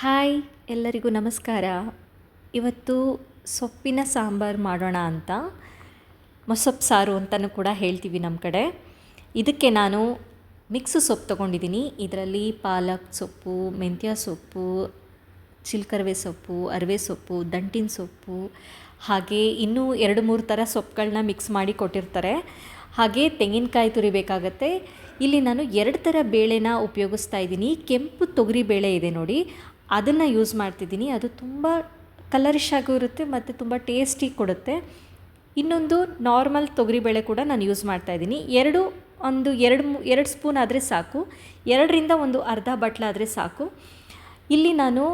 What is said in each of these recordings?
Hi, ಎಲ್ಲರಿಗೂ ನಮಸ್ಕಾರ. ಇವತ್ತು ಸೊಪ್ಪಿನ ಸಾಂಬಾರು ಮಾಡೋಣ ಅಂತ, ಮೊಸೊಪ್ಪು ಸಾರು ಅಂತಲೂ ಕೂಡ ಹೇಳ್ತೀವಿ ನಮ್ಮ ಕಡೆ. ಇದಕ್ಕೆ ನಾನು ಮಿಕ್ಸ್ ಸೊಪ್ಪು ತೊಗೊಂಡಿದ್ದೀನಿ. ಇದರಲ್ಲಿ ಪಾಲಕ್ ಸೊಪ್ಪು, ಮೆಂತ್ಯ ಸೊಪ್ಪು, ಚಿಲ್ಕರ್ವೆ ಸೊಪ್ಪು, ಅರವೆ ಸೊಪ್ಪು, ದಂಟಿನ ಸೊಪ್ಪು, ಹಾಗೆ ಇನ್ನೂ ಎರಡು ಮೂರು ಥರ ಸೊಪ್ಪುಗಳನ್ನ ಮಿಕ್ಸ್ ಮಾಡಿ ಕೊಟ್ಟಿರ್ತಾರೆ. ಹಾಗೆ ತೆಂಗಿನಕಾಯಿ ತುರಿಬೇಕಾಗತ್ತೆ. ಇಲ್ಲಿ ನಾನು ಎರಡು ಥರ ಬೇಳೆನ ಉಪಯೋಗಿಸ್ತಾ ಇದ್ದೀನಿ. ಕೆಂಪು ತೊಗರಿ ಬೇಳೆ ಇದೆ ನೋಡಿ. ಅದನ್ನು ಯೂಸ್ ಮಾಡ್ತಿದ್ದೀನಿ. ಅದು ತುಂಬ ಕಲರಿಶ್ ಆಗೂ ಇರುತ್ತೆ ಮತ್ತು ತುಂಬ ಟೇಸ್ಟಿ ಕೊಡುತ್ತೆ. ಇನ್ನೊಂದು ನಾರ್ಮಲ್ ತೊಗರಿಬೇಳೆ ಕೂಡ ನಾನು ಯೂಸ್ ಮಾಡ್ತಾ ಇದ್ದೀನಿ. ಎರಡು, ಒಂದು ಎರಡು ಎರಡು ಸ್ಪೂನ್ ಆದರೆ ಸಾಕು. ಎರಡರಿಂದ ಒಂದು ಅರ್ಧ ಬಟ್ಲಾದರೆ ಸಾಕು. ಇಲ್ಲಿ ನಾನು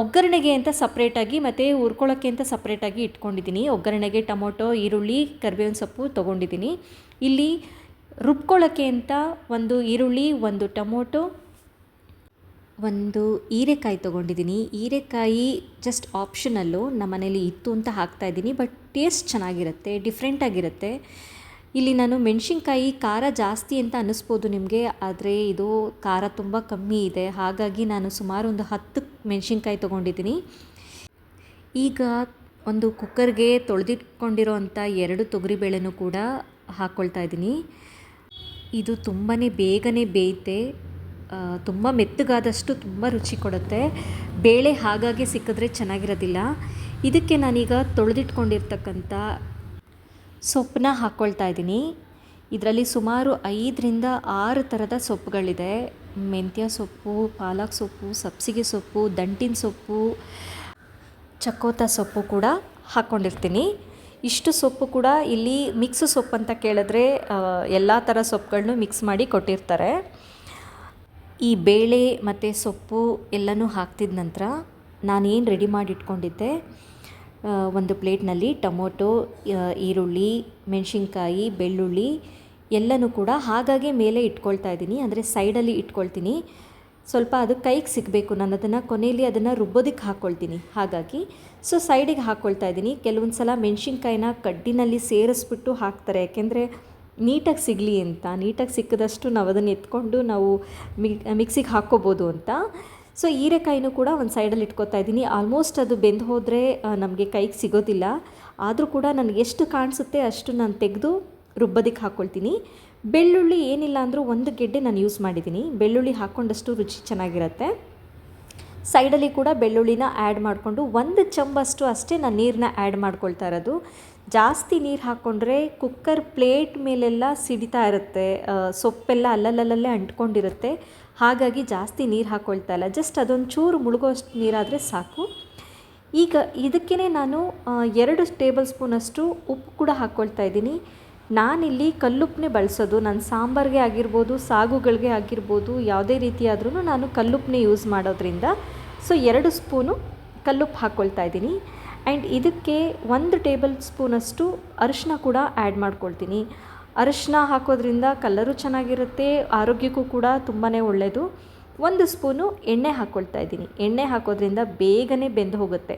ಒಗ್ಗರಣೆಗೆ ಅಂತ ಸಪ್ರೇಟಾಗಿ ಮತ್ತು ಹುರ್ಕೊಳ್ಳೋಕ್ಕೆ ಅಂತ ಸಪ್ರೇಟಾಗಿ ಇಟ್ಕೊಂಡಿದ್ದೀನಿ. ಒಗ್ಗರಣೆಗೆ ಟೊಮೊಟೊ, ಈರುಳ್ಳಿ, ಕರಿಬೇವಿನ ಸೊಪ್ಪು ತೊಗೊಂಡಿದ್ದೀನಿ. ಇಲ್ಲಿ ರುಬ್ಕೊಳ್ಳೋಕ್ಕೆ ಅಂತ ಒಂದು ಈರುಳ್ಳಿ, ಒಂದು ಟೊಮೊಟೊ ಒಂದು ಹೀರೆಕಾಯಿ ತೊಗೊಂಡಿದ್ದೀನಿ. ಹೀರೆಕಾಯಿ ಜಸ್ಟ್ ಆಪ್ಷನಲ್ಲು ನಮ್ಮ ಮನೇಲಿ ಇತ್ತು ಅಂತ ಹಾಕ್ತಾಯಿದ್ದೀನಿ ಬಟ್ ಟೇಸ್ಟ್ ಚೆನ್ನಾಗಿರುತ್ತೆ ಡಿಫ್ರೆಂಟಾಗಿರುತ್ತೆ ಇಲ್ಲಿ ನಾನು ಮೆಣಸಿನ್ಕಾಯಿ ಖಾರ ಜಾಸ್ತಿ ಅಂತ ಅನ್ನಿಸ್ಬೋದು ನಿಮಗೆ, ಆದರೆ ಇದು ಖಾರ ತುಂಬ ಕಮ್ಮಿ ಇದೆ. ಹಾಗಾಗಿ ನಾನು ಸುಮಾರು ಒಂದು ಹತ್ತು ಮೆಣಸಿನ್ಕಾಯಿ ತೊಗೊಂಡಿದ್ದೀನಿ. ಈಗ ಒಂದು ಕುಕ್ಕರ್ಗೆ ತೊಳೆದಿಟ್ಕೊಂಡಿರೋ ಅಂಥ ಎರಡು ತೊಗರಿಬೇಳೆನೂ ಕೂಡ ಹಾಕ್ಕೊಳ್ತಾ ಇದ್ದೀನಿ. ಇದು ತುಂಬಾ ಬೇಗನೆ ಬೇಯುತ್ತೆ ತುಂಬ ಮೆತ್ತಗಾದಷ್ಟು ತುಂಬ ರುಚಿ ಕೊಡುತ್ತೆ. ಬೇಳೆ ಹಾಗಾಗಿ ಸಿಕ್ಕಿದ್ರೆ ಚೆನ್ನಾಗಿರೋದಿಲ್ಲ. ಇದಕ್ಕೆ ನಾನೀಗ ತೊಳೆದಿಟ್ಕೊಂಡಿರ್ತಕ್ಕಂಥ ಸೊಪ್ಪನ್ನ ಹಾಕ್ಕೊಳ್ತಾ ಇದ್ದೀನಿ. ಇದರಲ್ಲಿ ಸುಮಾರು ಐದರಿಂದ ಆರು ಥರದ ಸೊಪ್ಪುಗಳಿದೆ. ಮೆಂತ್ಯ ಸೊಪ್ಪು, ಪಾಲಕ್ ಸೊಪ್ಪು, ಸಬ್ಸಿಗೆ ಸೊಪ್ಪು, ದಂಟಿನ ಸೊಪ್ಪು ಚಕೋತ ಸೊಪ್ಪು ಕೂಡ ಹಾಕ್ಕೊಂಡಿರ್ತೀನಿ ಇಷ್ಟು ಸೊಪ್ಪು ಕೂಡ ಇಲ್ಲಿ ಮಿಕ್ಸ್ ಸೊಪ್ಪು ಅಂತ ಕೇಳಿದ್ರೆ ಎಲ್ಲ ಥರ ಸೊಪ್ಪುಗಳನ್ನು ಮಿಕ್ಸ್ ಮಾಡಿ ಕೊಟ್ಟಿರ್ತಾರೆ. ಈ ಬೇಳೆ ಮತ್ತು ಸೊಪ್ಪು ಎಲ್ಲನೂ ಹಾಕ್ತಿದ ನಂತರ ನಾನೇನು ರೆಡಿ ಮಾಡಿ ಇಟ್ಕೊಂಡಿದ್ದೆ ಒಂದು ಪ್ಲೇಟ್ನಲ್ಲಿ ಟೊಮೊಟೊ ಈರುಳ್ಳಿ, ಮೆಣಸಿನ್ಕಾಯಿ, ಬೆಳ್ಳುಳ್ಳಿ ಎಲ್ಲನೂ ಕೂಡ ಹಾಗಾಗಿ ಮೇಲೆ ಇಟ್ಕೊಳ್ತಾ ಇದ್ದೀನಿ. ಅಂದರೆ ಸೈಡಲ್ಲಿ ಇಟ್ಕೊಳ್ತೀನಿ. ಸ್ವಲ್ಪ ಅದು ಕೈಗೆ ಸಿಗಬೇಕು. ನಾನು ಅದನ್ನು ಕೊನೆಯಲ್ಲಿ ಅದನ್ನು ರುಬ್ಬೋದಕ್ಕೆ ಹಾಕ್ಕೊಳ್ತೀನಿ. ಹಾಗಾಗಿ ಸೊ ಸೈಡಿಗೆ ಹಾಕ್ಕೊಳ್ತಾ ಇದ್ದೀನಿ. ಕೆಲವೊಂದು ಸಲ ಮೆಣಸಿನ್ಕಾಯಿನ ಕಡ್ಡಿನಲ್ಲಿ ಸೇರಿಸ್ಬಿಟ್ಟು ಹಾಕ್ತಾರೆ. ಯಾಕೆಂದರೆ ನೀಟಾಗಿ ಸಿಗಲಿ ಅಂತ, ನೀಟಾಗಿ ಸಿಕ್ಕಿದಷ್ಟು ನಾವು ಅದನ್ನು ಎತ್ಕೊಂಡು ನಾವು ಮಿಕ್ಸಿಗೆ ಹಾಕ್ಕೋಬೋದು ಅಂತ. ಸೊ ಹೀರೆಕಾಯಿನೂ ಕೂಡ ಒಂದು ಸೈಡಲ್ಲಿ ಇಟ್ಕೋತಾ ಇದ್ದೀನಿ. ಆಲ್ಮೋಸ್ಟ್ ಅದು ಬೆಂದು ಹೋದರೆ ನಮಗೆ ಕೈಗೆ ಸಿಗೋದಿಲ್ಲ. ಆದರೂ ಕೂಡ ನನಗೆ ಎಷ್ಟು ಕಾಣಿಸುತ್ತೆ ಅಷ್ಟು ನಾನು ತೆಗೆದು ರುಬ್ಬೋದಕ್ಕೆ ಹಾಕ್ಕೊಳ್ತೀನಿ ಬೆಳ್ಳುಳ್ಳಿ ಏನಿಲ್ಲ ಅಂದರೂ ಒಂದು ಗೆಡ್ಡೆ ನಾನು ಯೂಸ್ ಮಾಡಿದ್ದೀನಿ. ಬೆಳ್ಳುಳ್ಳಿ ಹಾಕ್ಕೊಂಡಷ್ಟು ರುಚಿ ಚೆನ್ನಾಗಿರುತ್ತೆ. ಸೈಡಲ್ಲಿ ಕೂಡ ಬೆಳ್ಳುಳ್ಳಿನ ಆ್ಯಡ್ ಮಾಡಿಕೊಂಡು ಒಂದು ಚಂಬಷ್ಟು ಅಷ್ಟೇ ನಾನು ನೀರನ್ನ ಆ್ಯಡ್ ಮಾಡ್ಕೊಳ್ತಾ ಇರೋದು. ಜಾಸ್ತಿ ನೀರು ಹಾಕ್ಕೊಂಡ್ರೆ ಕುಕ್ಕರ್ ಪ್ಲೇಟ್ ಮೇಲೆಲ್ಲ ಸಿಡಿತಾ ಇರುತ್ತೆ ಸೊಪ್ಪೆಲ್ಲ ಅಲ್ಲಲ್ಲಲ್ಲೇ ಅಂಟ್ಕೊಂಡಿರುತ್ತೆ. ಹಾಗಾಗಿ ಜಾಸ್ತಿ ನೀರು ಹಾಕ್ಕೊಳ್ತಾ ಇಲ್ಲ. ಜಸ್ಟ್ ಅದೊಂದು ಚೂರು ಮುಳುಗೋಷ್ಟು ನೀರಾದರೆ ಸಾಕು. ಈಗ ಇದಕ್ಕೇ ನಾನು ಎರಡು ಟೇಬಲ್ ಸ್ಪೂನಷ್ಟು ಉಪ್ಪು ಕೂಡ ಹಾಕ್ಕೊಳ್ತಾ ಇದ್ದೀನಿ. ನಾನಿಲ್ಲಿ ಕಲ್ಲುಪ್ಪನ್ನೇ ಬಳಸೋದು ನನ್ನ ಸಾಂಬಾರಿಗೆ ಆಗಿರ್ಬೋದು, ಸಾಗುಗಳಿಗೆ ಆಗಿರ್ಬೋದು, ಯಾವುದೇ ರೀತಿಯಾದ್ರೂ ನಾನು ಕಲ್ಲುಪ್ಪನ್ನೇ ಯೂಸ್ ಮಾಡೋದ್ರಿಂದ. ಸೊ, ಎರಡು ಸ್ಪೂನು ಕಲ್ಲುಪ್ಪು ಹಾಕ್ಕೊಳ್ತಾ ಇದ್ದೀನಿ. ಆ್ಯಂಡ್ ಇದಕ್ಕೆ ಒಂದು ಟೇಬಲ್ ಸ್ಪೂನಷ್ಟು ಅರಿಶಿನ ಕೂಡ ಆ್ಯಡ್ ಮಾಡ್ಕೊಳ್ತೀನಿ. ಅರಿಶಿನ ಹಾಕೋದ್ರಿಂದ ಕಲರು ಚೆನ್ನಾಗಿರುತ್ತೆ, ಆರೋಗ್ಯಕ್ಕೂ ಕೂಡ ತುಂಬಾ ಒಳ್ಳೆಯದು ಒಂದು ಸ್ಪೂನು ಎಣ್ಣೆ ಹಾಕ್ಕೊಳ್ತಾ ಇದ್ದೀನಿ. ಎಣ್ಣೆ ಹಾಕೋದ್ರಿಂದ ಬೇಗನೆ ಬೆಂದು ಹೋಗುತ್ತೆ.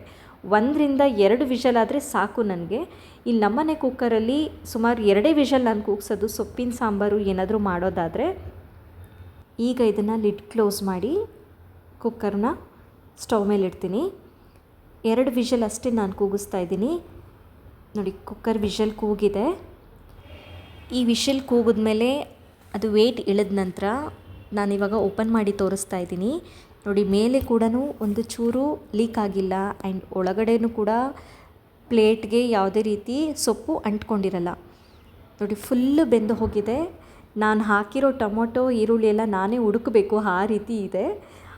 ಒಂದರಿಂದ ಎರಡು ವಿಷಲ್ ಆದರೆ ಸಾಕು ನನಗೆ. ಇಲ್ಲಿ ನಮ್ಮನೆ ಕುಕ್ಕರಲ್ಲಿ ಸುಮಾರು ಎರಡೇ ವಿಷಲ್ ನಾನು ಕೂಗ್ಸೋದು, ಸೊಪ್ಪಿನ ಸಾಂಬಾರು ಏನಾದರೂ ಮಾಡೋದಾದರೆ ಈಗ ಇದನ್ನು ಲಿಡ್ ಕ್ಲೋಸ್ ಮಾಡಿ ಕುಕ್ಕರ್ನ ಸ್ಟವ್ ಮೇಲೆ ಇಡ್ತೀನಿ. ಎರಡು ವಿಷಲ್ ಅಷ್ಟೇ ನಾನು ಕೂಗಿಸ್ತಾ ಇದ್ದೀನಿ. ನೋಡಿ, ಕುಕ್ಕರ್ ವಿಷಲ್ ಕೂಗಿದೆ. ಈ ವಿಷಲ್ ಕೂಗಿದ್ಮೇಲೆ ಅದು ವೇಟ್ ಇಳಿದ ನಂತರ ನಾನಿವಾಗ ಓಪನ್ ಮಾಡಿ ತೋರಿಸ್ತಾ ಇದ್ದೀನಿ. ನೋಡಿ, ಮೇಲೆ ಕೂಡ ಒಂದು ಚೂರು ಲೀಕ್ ಆಗಿಲ್ಲ. ಆ್ಯಂಡ್ ಒಳಗಡೆನೂ ಕೂಡ ಪ್ಲೇಟ್ಗೆ ಯಾವುದೇ ರೀತಿ ಸೊಪ್ಪು ಅಂಟ್ಕೊಂಡಿರಲ್ಲ. ನೋಡಿ ಫುಲ್ಲು ಬೆಂದು ಹೋಗಿದೆ. ನಾನು ಹಾಕಿರೋ ಟೊಮೊಟೊ, ಈರುಳ್ಳಿ ಎಲ್ಲ ನಾನೇ ಹುಡುಕಬೇಕು. ಆ ರೀತಿ ಇದೆ.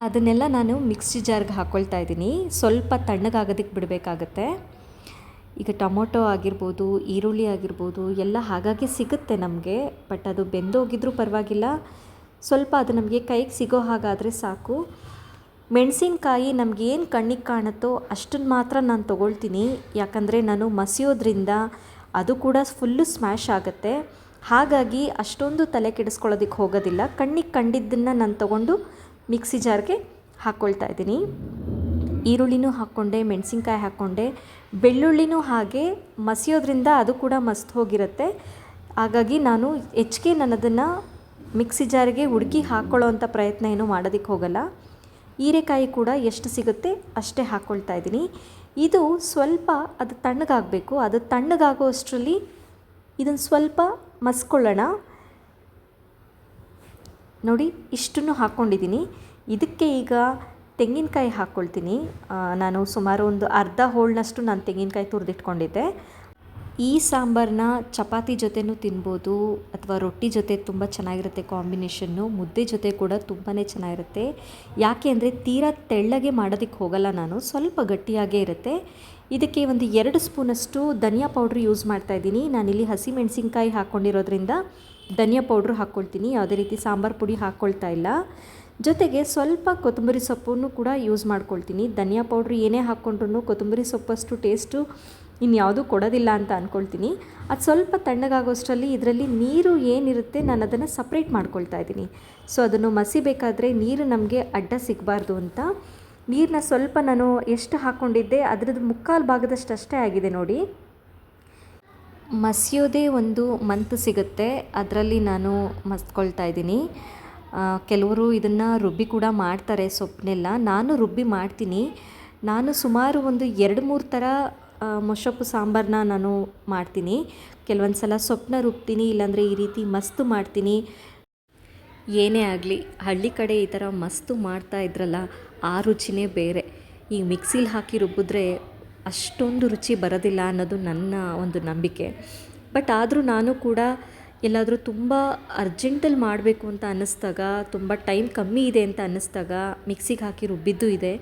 ಅದನ್ನೆಲ್ಲ ನಾನು ಮಿಕ್ಸಿ ಜಾರ್ಗೆ ಹಾಕ್ಕೊಳ್ತಾ ಇದ್ದೀನಿ. ಸ್ವಲ್ಪ ತಣ್ಣಗಾಗೋದಕ್ಕೆ ಬಿಡಬೇಕಾಗತ್ತೆ. ಈಗ ಟೊಮೊಟೊ ಆಗಿರ್ಬೋದು, ಈರುಳ್ಳಿ ಆಗಿರ್ಬೋದು, ಎಲ್ಲ ಹಾಗಾಗಿ ಸಿಗುತ್ತೆ ನಮಗೆ, ಬಟ್ ಅದು ಬೆಂದೋಗಿದ್ರೂ ಪರವಾಗಿಲ್ಲ. ಸ್ವಲ್ಪ ಅದು ನಮಗೆ ಕೈಗೆ ಸಿಗೋ ಹಾಗಾದರೆ ಸಾಕು. ಮೆಣಸಿನ್ಕಾಯಿ ನಮಗೇನು ಕಣ್ಣಿಗೆ ಕಾಣುತ್ತೋ ಅಷ್ಟನ್ನು ಮಾತ್ರ ನಾನು ತೊಗೊಳ್ತೀನಿ. ಯಾಕಂದರೆ ನಾನು ಮಸಿಯೋದ್ರಿಂದ ಅದು ಕೂಡ ಫುಲ್ಲು ಸ್ಮ್ಯಾಶ್ ಆಗುತ್ತೆ. ಹಾಗಾಗಿ ಅಷ್ಟೊಂದು ತಲೆ ಕೆಡಿಸ್ಕೊಳ್ಳೋದಕ್ಕೆ ಹೋಗೋದಿಲ್ಲ. ಕಣ್ಣಿಗೆ ಕಂಡಿದ್ದನ್ನು ನಾನು ತೊಗೊಂಡು ಮಿಕ್ಸಿ ಜಾರ್ಗೆ ಹಾಕ್ಕೊಳ್ತಾ ಇದ್ದೀನಿ. ಈರುಳ್ಳಿನೂ ಹಾಕ್ಕೊಂಡೆ, ಮೆಣಸಿನ್ಕಾಯಿ ಹಾಕ್ಕೊಂಡೆ. ಬೆಳ್ಳುಳ್ಳಿನೂ ಹಾಗೆ ಮಸಿಯೋದ್ರಿಂದ ಅದು ಕೂಡ ಮಸ್ತ್ ಹೋಗಿರುತ್ತೆ. ಹಾಗಾಗಿ ನಾನು ಹೆಚ್ಚಿಗೆ ನಾನು ಅದನ್ನು ಮಿಕ್ಸಿ ಜಾರಿಗೆ ಹುಡುಕಿ ಹಾಕ್ಕೊಳ್ಳೋ ಅಂಥ ಪ್ರಯತ್ನ ಏನೂ ಮಾಡೋದಕ್ಕೆ ಹೋಗಲ್ಲ. ಹೀರೆಕಾಯಿ ಕೂಡ ಎಷ್ಟು ಸಿಗುತ್ತೆ ಅಷ್ಟೇ ಹಾಕ್ಕೊಳ್ತಾ ಇದ್ದೀನಿ. ಇದು ಸ್ವಲ್ಪ ಅದು ತಣ್ಣಗಾಗಬೇಕು. ಅದು ತಣ್ಣಗಾಗೋ ಅಷ್ಟರಲ್ಲಿ ಇದನ್ನು ಸ್ವಲ್ಪ ಮಸ್ಕೊಳ್ಳೋಣ. ನೋಡಿ, ಇಷ್ಟನ್ನು ಹಾಕ್ಕೊಂಡಿದ್ದೀನಿ ಇದಕ್ಕೆ ಈಗ ತೆಂಗಿನಕಾಯಿ ಹಾಕ್ಕೊಳ್ತೀನಿ ನಾನು ಸುಮಾರು ಒಂದು ಅರ್ಧ ಹೋಳ್ನಷ್ಟು ನಾನು ತೆಂಗಿನಕಾಯಿ ತುರಿದಿಟ್ಕೊಂಡಿದ್ದೆ. ಈ ಸಾಂಬಾರನ್ನ ಚಪಾತಿ ಜೊತೆನೂ ತಿನ್ಬೋದು, ಅಥವಾ ರೊಟ್ಟಿ ಜೊತೆ ತುಂಬ ಚೆನ್ನಾಗಿರುತ್ತೆ ಕಾಂಬಿನೇಷನ್ನು. ಮುದ್ದೆ ಜೊತೆ ಕೂಡ ತುಂಬಾ ಚೆನ್ನಾಗಿರುತ್ತೆ. ಯಾಕೆ ಅಂದರೆ, ತೀರಾ ತೆಳ್ಳಗೆ ಮಾಡೋದಕ್ಕೆ ಹೋಗಲ್ಲ ನಾನು. ಸ್ವಲ್ಪ ಗಟ್ಟಿಯಾಗೇ ಇರುತ್ತೆ. ಇದಕ್ಕೆ ಒಂದು ಎರಡು ಸ್ಪೂನಷ್ಟು ಧನಿಯಾ ಪೌಡ್ರ್ ಯೂಸ್ ಮಾಡ್ತಾ ಇದ್ದೀನಿ. ನಾನಿಲ್ಲಿ ಹಸಿ ಮೆಣಸಿನ್ಕಾಯಿ ಹಾಕ್ಕೊಂಡಿರೋದ್ರಿಂದ ಧನಿಯಾ ಪೌಡ್ರ್ ಹಾಕ್ಕೊಳ್ತೀನಿ. ಯಾವುದೇ ರೀತಿ ಸಾಂಬಾರು ಪುಡಿ ಹಾಕ್ಕೊಳ್ತಾ ಇಲ್ಲ. ಜೊತೆಗೆ ಸ್ವಲ್ಪ ಕೊತ್ತಂಬರಿ ಸೊಪ್ಪನ್ನು ಕೂಡ ಯೂಸ್ ಮಾಡ್ಕೊಳ್ತೀನಿ. ಧನಿಯಾ ಪೌಡ್ರ್ ಏನೇ ಹಾಕ್ಕೊಂಡ್ರು ಕೊತ್ತಂಬರಿ ಸೊಪ್ಪಷ್ಟು ಟೇಸ್ಟು ಇನ್ಯಾವುದೂ ಕೊಡೋದಿಲ್ಲ ಅಂತ ಅಂದ್ಕೊಳ್ತೀನಿ ಅದು ಸ್ವಲ್ಪ ತಣ್ಣಗಾಗೋಷ್ಟರಲ್ಲಿ ಇದರಲ್ಲಿ ನೀರು ಏನಿರುತ್ತೆ ನಾನು ಅದನ್ನು ಸಪ್ರೇಟ್ ಮಾಡ್ಕೊಳ್ತಾ ಇದ್ದೀನಿ. ಸೊ ಅದನ್ನು ಮಸಿಬೇಕಾದ್ರೆ ನೀರು ನಮಗೆ ಅಡ್ಡ ಸಿಗಬಾರ್ದು ಅಂತ ನೀರನ್ನ ಸ್ವಲ್ಪ ನಾನು ಎಷ್ಟು ಹಾಕ್ಕೊಂಡಿದ್ದೆ ಅದರದ್ದು ಮುಕ್ಕಾಲು ಭಾಗದಷ್ಟು ಅಷ್ಟೇ ಆಗಿದೆ ನೋಡಿ. ಮಸಿಯೋದೇ ಒಂದು ಮಂತ್ ಸಿಗುತ್ತೆ, ಅದರಲ್ಲಿ ನಾನು ಮಸ್ಕೊಳ್ತಾ ಇದ್ದೀನಿ. ಕೆಲವರು ಇದನ್ನು ರುಬ್ಬಿ ಕೂಡ ಮಾಡ್ತಾರೆ ಸೊಪ್ಪನ್ನೆಲ್ಲ ನಾನು ರುಬ್ಬಿ ಮಾಡ್ತೀನಿ. ನಾನು ಸುಮಾರು ಒಂದು ಎರಡು ಮೂರು ಥರ ಮೊಸೊಪ್ಪು ಸಾಂಬಾರನ್ನ ನಾನು ಮಾಡ್ತೀನಿ. ಕೆಲವೊಂದು ಸಲ ಸೊಪ್ಪನ್ನ ರುಬ್ತೀನಿ, ಇಲ್ಲಾಂದರೆ ಈ ರೀತಿ ಮಸ್ತು ಮಾಡ್ತೀನಿ. ಏನೇ ಆಗಲಿ, ಹಳ್ಳಿ ಕಡೆ ಈ ಥರ ಮಸ್ತು ಮಾಡ್ತಾ ಇದ್ರಲ್ಲ ಆ ರುಚಿನೇ ಬೇರೆ. ಈಗ ಮಿಕ್ಸಿಲಿ ಹಾಕಿ ರುಬ್ಬಿದ್ರೆ ಅಷ್ಟೊಂದು ರುಚಿ ಬರೋದಿಲ್ಲ ಅನ್ನೋದು ನನ್ನ ಒಂದು ನಂಬಿಕೆ. ಬಟ್ ಆದರೂ ನಾನು ಕೂಡ ಎಲ್ಲಾದರೂ ತುಂಬ ಅರ್ಜೆಂಟಲ್ಲಿ ಮಾಡಬೇಕು ಅಂತ ಅನ್ನಿಸ್ದಾಗ, ತುಂಬ ಟೈಮ್ ಕಮ್ಮಿ ಇದೆ ಅಂತ ಅನ್ನಿಸ್ದಾಗ ಮಿಕ್ಸಿಗೆ ಹಾಕಿ ರುಬ್ಬಿದ್ದು ಇದೆ.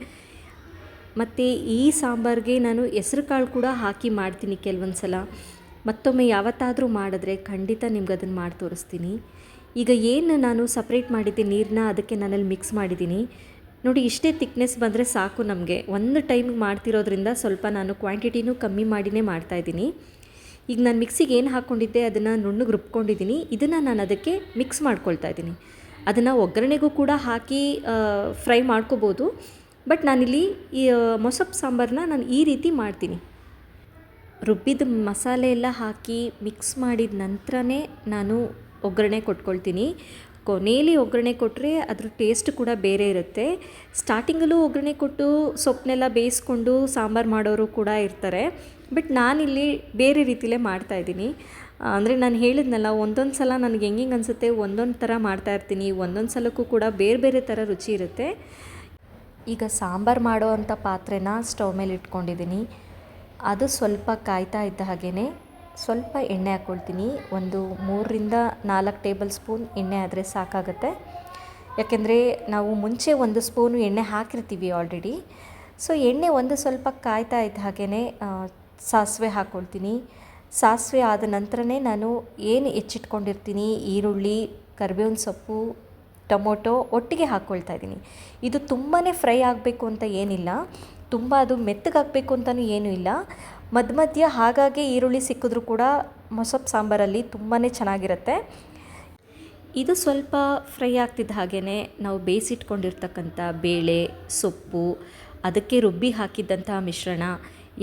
ಮತ್ತು ಈ ಸಾಂಬಾರಿಗೆ ನಾನು ಹೆಸ್ರು ಕಾಳು ಕೂಡ ಹಾಕಿ ಮಾಡ್ತೀನಿ ಕೆಲವೊಂದು ಸಲ ಮತ್ತೊಮ್ಮೆ ಯಾವತ್ತಾದರೂ ಮಾಡಿದ್ರೆ ಖಂಡಿತ ನಿಮ್ಗೆ ಅದನ್ನು ಮಾಡಿ ತೋರಿಸ್ತೀನಿ. ಈಗ ಏನು ನಾನು ಸಪ್ರೇಟ್ ಮಾಡಿದ್ದೆ ನೀರನ್ನ ಅದಕ್ಕೆ ನಾನಲ್ಲಿ ಮಿಕ್ಸ್ ಮಾಡಿದ್ದೀನಿ. ನೋಡಿ, ಇಷ್ಟೇ ತಿಕ್ನೆಸ್ ಬಂದರೆ ಸಾಕು ನಮಗೆ. ಒಂದು ಟೈಮಿಗೆ ಮಾಡ್ತಿರೋದ್ರಿಂದ ಸ್ವಲ್ಪ ನಾನು ಕ್ವಾಂಟಿಟಿನೂ ಕಮ್ಮಿ ಮಾಡಿನೇ ಮಾಡ್ತಾಯಿದ್ದೀನಿ ಈಗ ನಾನು ಮಿಕ್ಸಿಗೆ ಏನು ಹಾಕ್ಕೊಂಡಿದ್ದೆ ಅದನ್ನು ನುಣ್ಣಗೆ ರುಬ್ಕೊಂಡಿದ್ದೀನಿ. ಇದನ್ನು ನಾನು ಅದಕ್ಕೆ ಮಿಕ್ಸ್ ಮಾಡ್ಕೊಳ್ತಾ ಇದ್ದೀನಿ. ಅದನ್ನು ಒಗ್ಗರಣೆಗೂ ಕೂಡ ಹಾಕಿ ಫ್ರೈ ಮಾಡ್ಕೋಬೋದು. ಬಟ್ ನಾನಿಲ್ಲಿ, ಈ ಮೊಸಪ್ ಸಾಂಬಾರನ್ನ ನಾನು ಈ ರೀತಿ ಮಾಡ್ತೀನಿ. ರುಬ್ಬಿದ ಮಸಾಲೆ ಎಲ್ಲ ಹಾಕಿ ಮಿಕ್ಸ್ ಮಾಡಿದ ನಂತರನೇ ನಾನು ಒಗ್ಗರಣೆ ಕೊಟ್ಕೊಳ್ತೀನಿ. ಕೊನೆಯಲ್ಲಿ ಒಗ್ಗರಣೆ ಕೊಟ್ಟರೆ ಅದ್ರ ಟೇಸ್ಟ್ ಕೂಡ ಬೇರೆ ಇರುತ್ತೆ. ಸ್ಟಾರ್ಟಿಂಗಲ್ಲೂ ಒಗ್ಗರಣೆ ಕೊಟ್ಟು ಸೊಪ್ಪನ್ನೆಲ್ಲ ಬೇಯಿಸ್ಕೊಂಡು ಸಾಂಬಾರು ಮಾಡೋರು ಕೂಡ ಇರ್ತಾರೆ. ಬಟ್ ನಾನಿಲ್ಲಿ ಬೇರೆ ರೀತಿಲೇ ಮಾಡ್ತಾಯಿದ್ದೀನಿ ಅಂದರೆ ನಾನು ಹೇಳಿದ್ನಲ್ಲ, ಒಂದೊಂದು ಸಲ ನನಗೆ ಹೆಂಗೆ ಅನಿಸುತ್ತೆ ಒಂದೊಂದು ಥರ ಮಾಡ್ತಾ ಇರ್ತೀನಿ. ಒಂದೊಂದು ಸಲಕ್ಕೂ ಕೂಡ ಬೇರೆ ಬೇರೆ ಥರ ರುಚಿ ಇರುತ್ತೆ. ಈಗ ಸಾಂಬಾರು ಮಾಡೋ ಅಂಥ ಪಾತ್ರೆನ ಸ್ಟವ್ ಮೇಲೆ ಇಟ್ಕೊಂಡಿದ್ದೀನಿ. ಅದು ಸ್ವಲ್ಪ ಕಾಯ್ತಾ ಇದ್ದ ಹಾಗೇ ಸ್ವಲ್ಪ ಎಣ್ಣೆ ಹಾಕ್ಕೊಳ್ತೀನಿ ಒಂದು ಮೂರರಿಂದ ನಾಲ್ಕು ಟೇಬಲ್ ಸ್ಪೂನ್ ಎಣ್ಣೆ ಆದರೆ ಸಾಕಾಗುತ್ತೆ. ಯಾಕೆಂದರೆ ನಾವು ಮುಂಚೆ ಒಂದು ಸ್ಪೂನು ಎಣ್ಣೆ ಹಾಕಿರ್ತೀವಿ ಆಲ್ರೆಡಿ. ಸೊ, ಎಣ್ಣೆ ಒಂದು ಸ್ವಲ್ಪ ಕಾಯ್ತಾ ಇದ್ದ ಹಾಗೇ ಸಾಸಿವೆ ಹಾಕ್ಕೊಳ್ತೀನಿ ಸಾಸಿವೆ ಆದ ನಂತರನೇ ನಾನು ಏನು ಹೆಚ್ಚಿಟ್ಕೊಂಡಿರ್ತೀನಿ? ಈರುಳ್ಳಿ, ಕರಿಬೇವಿನ ಸೊಪ್ಪು, ಟೊಮೊಟೊ ಒಟ್ಟಿಗೆ ಹಾಕ್ಕೊಳ್ತಾ ಇದ್ದೀನಿ. ಇದು ತುಂಬಾ ಫ್ರೈ ಆಗಬೇಕು ಅಂತ ಏನಿಲ್ಲ. ತುಂಬ ಅದು ಮೆತ್ತಗಾಗಬೇಕು ಅಂತಲೂ ಏನೂ ಇಲ್ಲ. ಮಧ್ಯ ಮಧ್ಯ ಹಾಗಾಗಿ ಈರುಳ್ಳಿ ಸಿಕ್ಕಿದ್ರೂ ಕೂಡ ಮೊಸಪ್ಪು ಸಾಂಬಾರಲ್ಲಿ ತುಂಬಾ ಚೆನ್ನಾಗಿರುತ್ತೆ. ಇದು ಸ್ವಲ್ಪ ಫ್ರೈ ಆಗ್ತಿದ್ದ ಹಾಗೇ ನಾವು ಬೇಯಿಸಿಟ್ಕೊಂಡಿರ್ತಕ್ಕಂಥ ಬೇಳೆ, ಸೊಪ್ಪು, ಅದಕ್ಕೆ ರುಬ್ಬಿ ಹಾಕಿದ್ದಂತಹ ಮಿಶ್ರಣ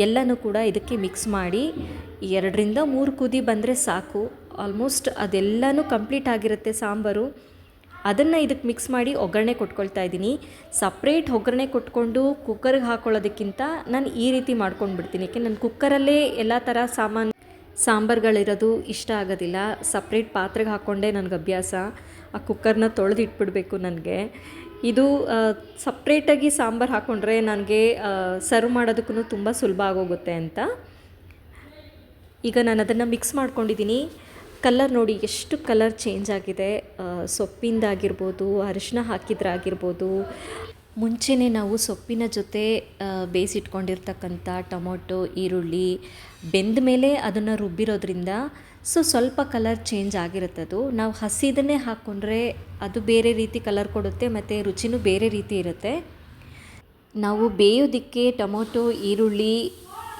ಎಲ್ಲನೂ ಕೂಡ ಇದಕ್ಕೆ ಮಿಕ್ಸ್ ಮಾಡಿ ಎರಡರಿಂದ ಮೂರು ಕುದಿ ಬಂದರೆ ಸಾಕು. ಆಲ್ಮೋಸ್ಟ್ ಅದೆಲ್ಲನೂ ಕಂಪ್ಲೀಟ್ ಆಗಿರುತ್ತೆ ಸಾಂಬಾರು. ಅದನ್ನು ಇದಕ್ಕೆ ಮಿಕ್ಸ್ ಮಾಡಿ ಒಗ್ಗರಣೆ ಕೊಟ್ಕೊಳ್ತಾ ಇದ್ದೀನಿ. ಸಪ್ರೇಟ್ ಒಗ್ಗರಣೆ ಕೊಟ್ಕೊಂಡು ಕುಕ್ಕರ್ಗೆ ಹಾಕೊಳ್ಳೋದಕ್ಕಿಂತ ನಾನು ಈ ರೀತಿ ಮಾಡ್ಕೊಂಡು ಬಿಡ್ತೀನಿ ಯಾಕೆ ನಾನು ಕುಕ್ಕರಲ್ಲೇ ಎಲ್ಲ ಥರ ಸಾಮಾನು, ಸಾಂಬಾರುಗಳಿರೋದು ಇಷ್ಟ ಆಗೋದಿಲ್ಲ. ಸಪ್ರೇಟ್ ಪಾತ್ರೆಗೆ ಹಾಕ್ಕೊಂಡೇ ನನಗೆ ಅಭ್ಯಾಸ. ಆ ಕುಕ್ಕರ್ನ ತೊಳೆದಿಟ್ಬಿಡ್ಬೇಕು ನನಗೆ. ಇದು ಸಪ್ರೇಟಾಗಿ ಸಾಂಬಾರು ಹಾಕ್ಕೊಂಡ್ರೆ ನನಗೆ ಸರ್ವ್ ಮಾಡೋದಕ್ಕೂ ತುಂಬ ಸುಲಭ ಆಗೋಗುತ್ತೆ ಅಂತ. ಈಗ ನಾನು ಅದನ್ನು ಮಿಕ್ಸ್ ಮಾಡ್ಕೊಂಡಿದ್ದೀನಿ. ಕಲರ್ ನೋಡಿ ಎಷ್ಟು ಕಲರ್ ಚೇಂಜ್ ಆಗಿದೆ. ಸೊಪ್ಪಿಂದಾಗಿರ್ಬೋದು ಅರಿಶಿನ ಹಾಕಿದ್ರಾಗಿರ್ಬೋದು. ಮುಂಚೆನೇ ನಾವು ಸೊಪ್ಪಿನ ಜೊತೆ ಬೇಯಿಸಿಟ್ಕೊಂಡಿರ್ತಕ್ಕಂಥ ಟೊಮೊಟೊ, ಈರುಳ್ಳಿ, ಬೆಂದ ಮೇಲೆ ಅದನ್ನು ರುಬ್ಬಿರೋದ್ರಿಂದ ಸೊ ಸ್ವಲ್ಪ ಕಲರ್ ಚೇಂಜ್ ಆಗಿರುತ್ತೆ ಅದು. ನಾವು ಹಸಿದನ್ನೇ ಹಾಕ್ಕೊಂಡ್ರೆ ಅದು ಬೇರೆ ರೀತಿ ಕಲರ್ ಕೊಡುತ್ತೆ, ಮತ್ತು ರುಚಿನೂ ಬೇರೆ ರೀತಿ ಇರುತ್ತೆ. ನಾವು ಬೇಯೋದಕ್ಕೆ ಟೊಮೊಟೊ, ಈರುಳ್ಳಿ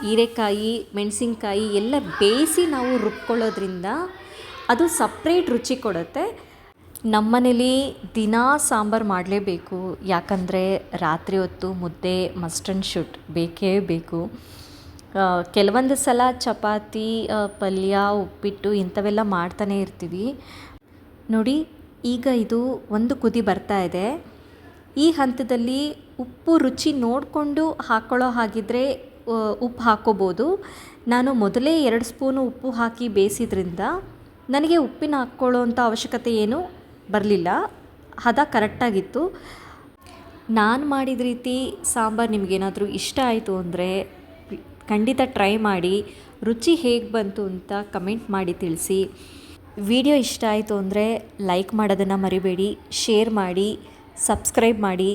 ಹೀರೆಕಾಯಿ, ಮೆಣಸಿನ್ಕಾಯಿ ಎಲ್ಲ ಬೇಯಿಸಿ ನಾವು ರುಬ್ಕೊಳ್ಳೋದ್ರಿಂದ ಅದು ಸಪ್ರೇಟ್ ರುಚಿ ಕೊಡುತ್ತೆ. ನಮ್ಮನೇಲಿ ದಿನಾ ಸಾಂಬಾರು ಮಾಡಲೇಬೇಕು. ಯಾಕಂದರೆ ರಾತ್ರಿ ಹೊತ್ತು ಮುದ್ದೆ ಮಸ್ಟ್ ಆ್ಯಂಡ್ ಶುಡ್ ಬೇಕೇ ಬೇಕು. ಕೆಲವೊಂದು ಸಲ ಚಪಾತಿ ಪಲ್ಯ, ಉಪ್ಪಿಟ್ಟು ಇಂಥವೆಲ್ಲ ಮಾಡ್ತಾನೆ ಇರ್ತೀವಿ. ನೋಡಿ, ಈಗ ಇದು ಒಂದು ಕುದಿ ಬರ್ತಾ ಇದೆ. ಈ ಹಂತದಲ್ಲಿ ಉಪ್ಪು ರುಚಿ ನೋಡಿಕೊಂಡು ಹಾಕ್ಕೊಳ್ಳೋ ಹಾಗಿದ್ದರೆ ಉಪ್ಪು ಹಾಕ್ಕೋಬೋದು ನಾನು ಮೊದಲೇ ಎರಡು ಸ್ಪೂನು ಉಪ್ಪು ಹಾಕಿ ಬೇಯಿಸಿದ್ರಿಂದ ನನಗೆ ಉಪ್ಪಿನ ಹಾಕ್ಕೊಳ್ಳೋ ಅಂಥ ಅವಶ್ಯಕತೆ ಏನೂ ಬರಲಿಲ್ಲ. ಹದ ಕರೆಕ್ಟಾಗಿತ್ತು. ನಾನು ಮಾಡಿದ ರೀತಿ ಸಾಂಬಾರು ನಿಮಗೇನಾದರೂ ಇಷ್ಟ ಆಯಿತು ಅಂದರೆ ಖಂಡಿತ ಟ್ರೈ ಮಾಡಿ. ರುಚಿ ಹೇಗೆ ಬಂತು ಅಂತ ಕಮೆಂಟ್ ಮಾಡಿ ತಿಳಿಸಿ. ವಿಡಿಯೋ ಇಷ್ಟ ಆಯಿತು ಅಂದರೆ ಲೈಕ್ ಮಾಡೋದನ್ನು ಮರಿಬೇಡಿ, ಶೇರ್ ಮಾಡಿ, ಸಬ್ಸ್ಕ್ರೈಬ್ ಮಾಡಿ.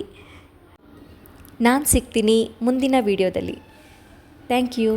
ನಾನು ಸಿಗ್ತೀನಿ ಮುಂದಿನ ವಿಡಿಯೋದಲ್ಲಿ. Thank you